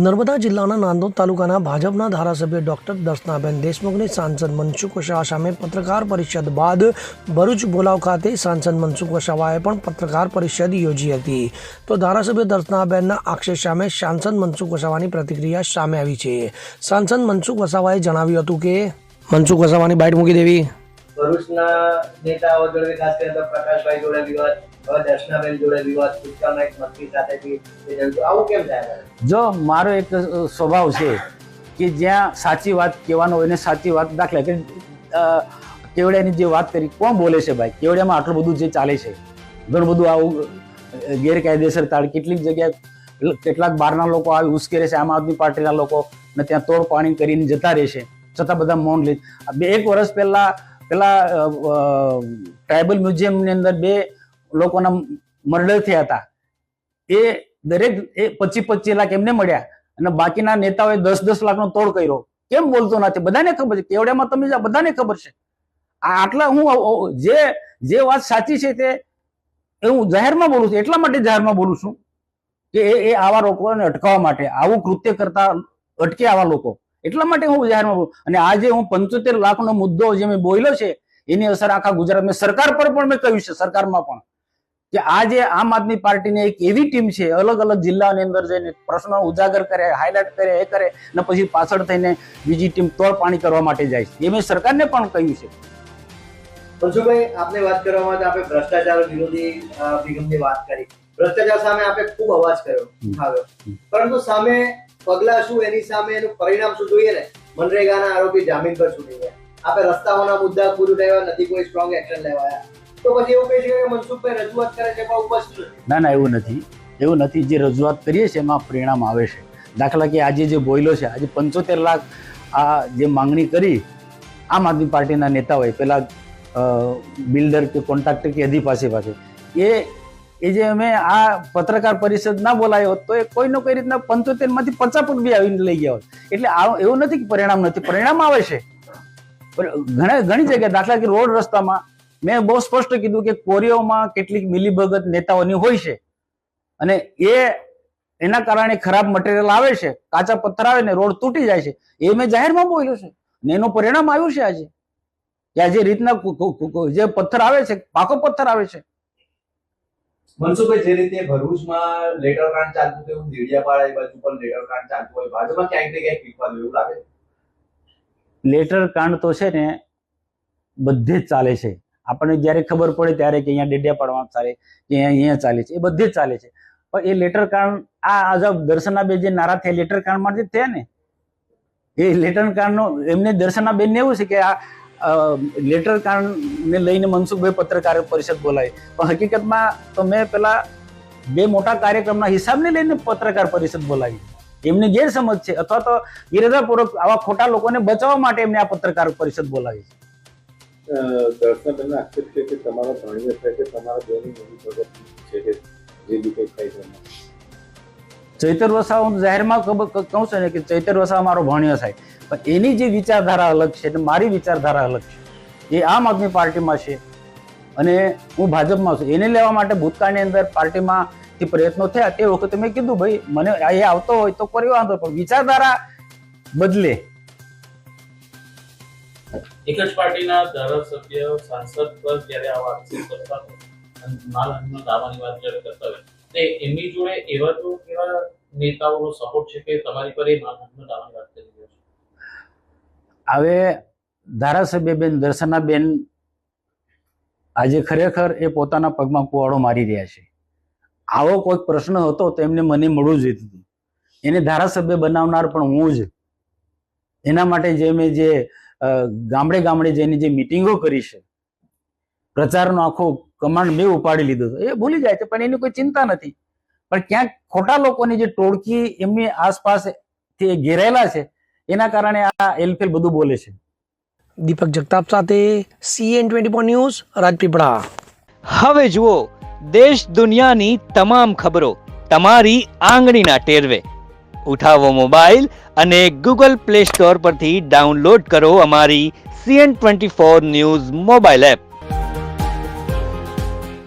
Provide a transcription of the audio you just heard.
નર્મદા જિલ્લાના નાંદોદ તાલુકાના ભાજપના ધારાસભ્ય ડોક્ટર દર્શનાબેન દેશમુખની સાંસદ મનસુખ વસાવા સામે પત્રકાર પરિષદ બાદ ભરૂચ બોલાવ ખાતે સાંસદ મનસુખ વસાવાએ પણ પત્રકાર પરિષદ યોજી હતી. તો ધારાસભ્ય દર્શનાબેનના આક્ષેપ સામે સાંસદ મનસુખ વસાવાની પ્રતિક્રિયા સામે આવી છે. સાંસદ મનસુખ વસાવાએ જણાવ્યું હતું કે, મનસુખ વસાવાની બાઇટ મૂકી દેવી. ભરૂચના નેતાઓ જોડે ખાસ કરીને તો પ્રકાશભાઈ જોડે વિવાદ જો, મારો એક સ્વભાવ છે કે જ્યાં સાચી વાત કહેવાનો હોય ને સાચી વાત દાખલા કે કેવડિયાની જે વાત કરી, કોણ બોલે છે ભાઈ? કેવડિયામાં આટલું બધું જે ચાલે છે, ઘણું બધું આવું ગેરકાયદેસર તાળ કેટલીક જગ્યાએ કેટલાક બહારના લોકો આવી ઉશ્કેરે છે, આમ આદમી પાર્ટીના લોકો ને ત્યાં તોડ પાણી કરીને જતા રહેશે છતાં બધા મૌન લે, બે, એક વર્ષ પહેલા પેલા ટ્રાઇબલ મ્યુઝિયમની અંદર બે લોકોના મર્ડર થયા હતા. એ દરેક, એ પચીસ પચીસ લાખ એમને મળ્યા અને બાકીના નેતાઓએ દસ દસ લાખનો તોડ કર્યો. કેમ બોલતો નથી? બધાને ખબર છે. કેવડિયામાં તમે બધાને ખબર છે. આટલા હું જે જે વાત સાચી છે તે એ હું જાહેરમાં બોલું છું. એટલા માટે જાહેરમાં બોલું છું કે એ આવા લોકોને અટકાવવા માટે, આવું કૃત્ય કરતા અટકે આવા લોકો. એટલા માટે હું જાહેરમાં બોલું અને આજે હું પંચોતેર લાખનો મુદ્દો જે મેં બોલ્યો છે એની અસર આખા ગુજરાતમાં સરકાર પર પણ મેં કહ્યું છે સરકારમાં પણ. કે આજે આમ આદમી પાર્ટીની એક એવી ટીમ છે અલગ અલગ જિલ્લાની અંદર જઈને પ્રશ્નો ઉજાગર કરે હાઇલાઇટ કરે એ કરે અને પછી પાછળ થઈને બીજી ટીમ તોડ પાણી કરવા માટે જાય છે. એ મેં સરકારને પણ કહ્યું છે. મનસુખભાઈ આપને વાત કરવામાં આપણે ભ્રષ્ટાચાર વિરોધી અભિગમની વાત કરી. ભ્રષ્ટાચાર સામે આપણે ખૂબ અવાજ કર્યો પરંતુ સામે પગલા શું? એની સામે એનું પરિણામ શું જોઈએ ને? મનરેગાના આરોપી જામીન પર છૂટી ગયા. આપણે રસ્તાઓના મુદ્દા પૂરું લેવા નથી, કોઈ સ્ટ્રોંગ એક્શન લેવાયા તો પછી એવું કહી શકાય કે મનસુખભાઈ રજૂઆત કરે છે, પણ ઉપસ્થિત ના ના, એવું નથી. એવું નથી. જે રજૂઆત કરીએ છીએ એમાં પરિણામ આવે છે. દાખલા કે આજે જે બોયલો છે, આજે પંચોતેર લાખ આ જે માંગણી કરી, આમ આદમી પાર્ટીના નેતાઓએ પેલા બિલ્ડર કે કોન્ટ્રાક્ટર કે અધી પાસે પાસે, એ એ જે અમે આ પત્રકાર પરિષદ ના બોલાયો હોત તો એ કોઈ ને કોઈ રીતના પંચોતેરમાંથી પચાસ બી આવીને લઈ ગયા હોત. એટલે એવું નથી કે પરિણામ નથી, પરિણામ આવે છે. ઘણા ઘણી જગ્યાએ દાખલા કે રોડ રસ્તામાં મેં બહુ સ્પષ્ટ કીધું કે કોરીઓમાં કેટલીક મિલીભગત નેતાઓની હોય છે. અને એ એના કારણે ખરાબ મટીરિયલ આવે છે, કાચા પથ્થર આવે ને રોડ તૂટી જાય છે. એ મેં જાહેરમાં બોલ્યો છે. ને એનું પરિણામ આવ્યું છે આજે. કે આ જે રીતના જે પથ્થર આવે છે પાકો પથ્થર આવે છે મનસુખભાઈ, જે રીતે ભરૂચમાં લેટર કાંડ ચાલતું હતું, દેડિયાપાડા એ બાજુ પણ લેટર કાંડ ચાલતું હોય, ભાજપમાં ક્યાંક ને ક્યાંક પીકવાનું એવું લાગે? લેટર કાંડ તો છે ને, બધે જ ચાલે છે. આપણને જ્યારે ખબર પડે ત્યારે કે અહીંયા ડેડિયાપાડામાં ચાલે, કે અહીંયા ચાલે છે, એ બધે જ ચાલે છે. પણ એ લેટર કાંડ, આ અજબ દર્શનાબેન જે નારા થયા, લેટર કાંડ માટે થયા ને? એ લેટર કાંડનો, એમને દર્શનાબેન એવું છે કે આ લેટર કાંડને લઈને મનસુખભાઈ પત્રકાર પરિષદ બોલાવી પણ હકીકતમાં તો મેં પેલા બે મોટા કાર્યક્રમના હિસાબને લઈને પત્રકાર પરિષદ બોલાવી. એમની ગેરસમજ છે. અથવા તો ઇરાદાપૂર્વક આવા ખોટા લોકોને બચાવવા માટે એમને આ પત્રકાર પરિષદ બોલાવી છે. દર્શનબેનનો આક્ષેપ છે કે તમારા ભાણિયો છે કે તમારા બેની એવી પ્રગતિ છે કે જે કંઈક થાય છે ચૈતર વસાવા હું જાહેરમાં કહું છું ને કે ચૈતર વસાવા મારો ભણ્યો થાય પણ એની જે વિચારધારા અલગ છે અને મારી વિચારધારા અલગ છે. એ આમ આદમી પાર્ટીમાં છે અને હું ભાજપમાં છું. એને લેવા માટે ભૂતકાળની અંદર પાર્ટીમાં જે પ્રયત્નો થયા તે વખતે મેં કીધું, ભાઈ, મને એ આવતો હોય તો કરી વાંધો પણ વિચારધારા બદલે. એક જ પાર્ટીના ધારાસભ્ય, સાંસદ પર જ્યારે આવા આક્ષેપ કરતા હોય દાવાની વાત જ્યારે કરતા હોય તે એમની જોડે એવા તો કેવા નેતાઓનો સપોર્ટ છે કે તમારી પર એ માનહાનિના દાવાની વાત હવે ધારાસભ્ય બેન દર્શનાબેન આજે ખરેખર એ પોતાના પગમાં કુવાડો મારી રહ્યા છે. આવો કોઈક પ્રશ્ન હતો તો એમને મને મળવું જોઈતું હતું. એને ધારાસભ્ય બનાવનાર પણ હું જ. એના માટે જે મેં જે ગામડે ગામડે જઈને જે મિટિંગો કરી છે, પ્રચારનો આખો કમાન્ડ મેં ઉપાડી લીધો હતો. એ ભૂલી જાય છે, પણ એની કોઈ ચિંતા નથી. પણ ક્યાંક ખોટા લોકોની જે ટોળકી એમની આસપાસથી ઘેરાયેલા છે એના કારણે આ એલફેલ બધું બોલે છે. દીપક જગતાપ સાથે CN twenty four news Rajpipla. હવે જુઓ દેશ દુનિયાની તમામ ખબરો તમારી આંગળીના ટેરવે. ઉઠાવો મોબાઈલ અને ગૂગલ પ્લે સ્ટોર પરથી ડાઉનલોડ કરો અમારી CN twenty four news mobile app.